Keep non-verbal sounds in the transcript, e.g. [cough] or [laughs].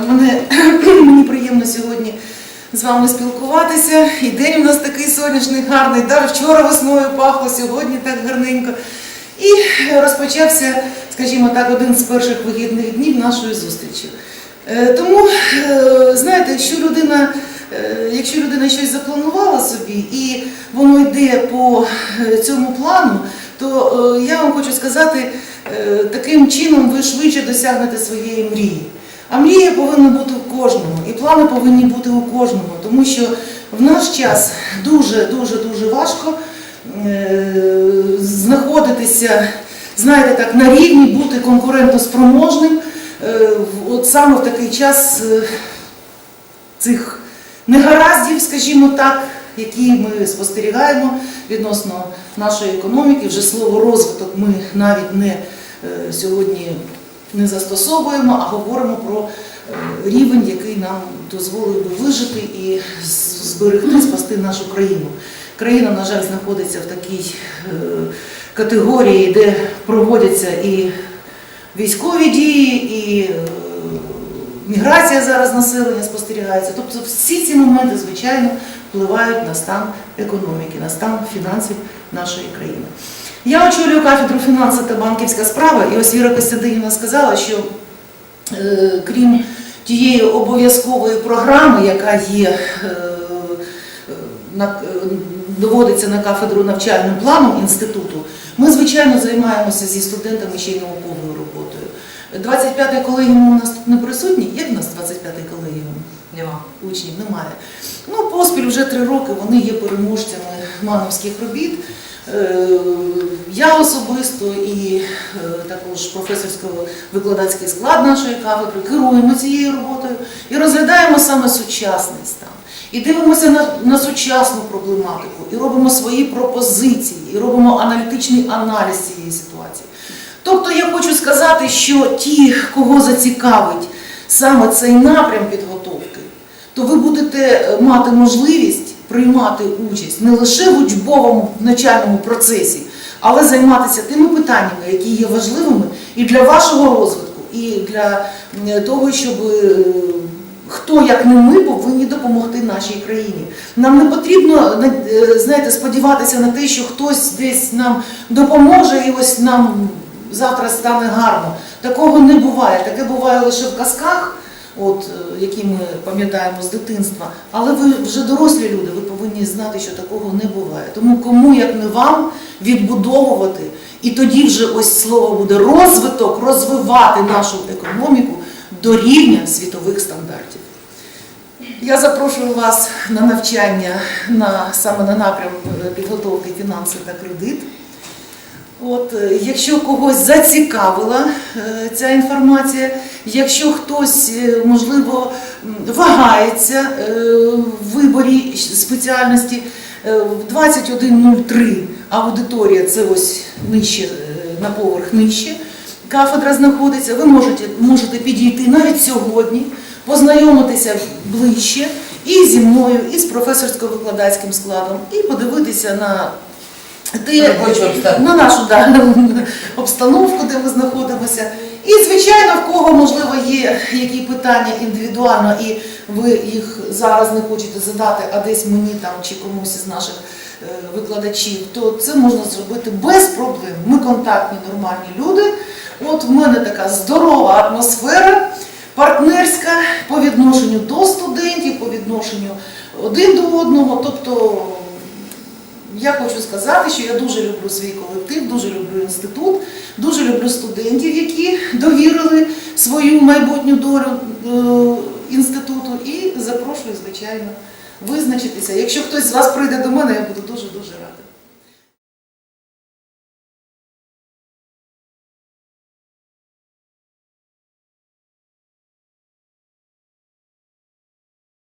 Мене [clears throat] мені приємно сьогодні з вами спілкуватися. І день у нас такий сонячний, гарний. Да? Вчора весною пахло, сьогодні так гарненько. І розпочався, скажімо так, один з перших вихідних днів нашої зустрічі. Е, Тому, е, знаєте, якщо людина, е, якщо людина щось запланувала собі і воно йде по е, цьому плану, то е, я вам хочу сказати, е, таким чином ви швидше досягнете своєї мрії. А мрія повинна бути у кожному, і плани повинні бути у кожному, тому що в наш час дуже дуже важко е, знаходитися, знаєте, так на рівні, бути конкурентоспроможним. е, От саме в такий час е, цих негараздів, скажімо так, які ми спостерігаємо відносно нашої економіки. Вже слово розвиток ми навіть не сьогодні не застосовуємо, а говоримо про е, рівень, який нам дозволив би вижити і зберегти, спасти нашу країну. Країна, на жаль, знаходиться в такій е, категорії, де проводяться і військові дії, і е, міграція зараз населення спостерігається. Тобто всі ці моменти, звичайно, впливають на стан економіки, на стан фінансів нашої країни. Я очолюю кафедру фінанси та банківська справа, і ось Віра Костянтинівна сказала, що е, крім тієї обов'язкової програми, яка є, е, на, е, доводиться на кафедру навчальним планом інституту, ми, звичайно, займаємося зі студентами ще й науковою роботою. 25-й колегіум у нас тут не присутній. Є в нас 25-й колегіум? Нема. Учнів немає. Ну, поспіль вже три роки вони є переможцями мановських робіт. Е, Я особисто і е, також професорсько-викладацький склад нашої кафедри керуємо цією роботою і розглядаємо саме сучасний стан. І дивимося на, на сучасну проблематику, і робимо свої пропозиції, і робимо аналітичний аналіз цієї ситуації. Тобто я хочу сказати, що ті, кого зацікавить саме цей напрям підготовки, то ви будете е, мати можливість приймати участь не лише в учбовому навчальному процесі, але займатися тими питаннями, які є важливими і для вашого розвитку, і для того, щоб е, хто як не ми повинні допомогти нашій країні. Нам не потрібно е, знаєте, сподіватися на те, що хтось десь нам допоможе і ось нам завтра стане гарно. Такого не буває. Таке буває лише в казках, от, е, які ми пам'ятаємо з дитинства. Але ви вже дорослі люди, ви повинні знати, що такого не буває. Тому кому, як не вам, відбудовувати, і тоді вже ось слово буде розвиток, розвивати нашу економіку до рівня світових стандартів. Я запрошую вас на навчання на, саме на напрям е, підготовки фінансів та кредит. От, е, якщо когось зацікавила е, ця інформація, якщо хтось, е, можливо, вагається в виборі спеціальності, в 2103 аудиторія, це ось нижче, на поверх нижче, кафедра знаходиться, ви можете, можете підійти навіть сьогодні, познайомитися ближче і зі мною, і з професорсько-викладацьким складом, і подивитися на обстановку. на нашу да, [laughs] обстановку, де ми знаходимося. І, звичайно, в кого, можливо, є які питання індивідуально, і ви їх зараз не хочете задати, а десь мені там чи комусь із наших е, викладачів, то це можна зробити без проблем. Ми контактні, нормальні люди. От в мене така здорова атмосфера, партнерська по відношенню до студентів, по відношенню один до одного. Тобто я хочу сказати, що я дуже люблю свій колектив, дуже люблю інститут, дуже люблю студентів, які довірили свою майбутню долю е, інституту, і запрошую, звичайно, визначитися. Якщо хтось з вас прийде до мене, я буду дуже дуже рада.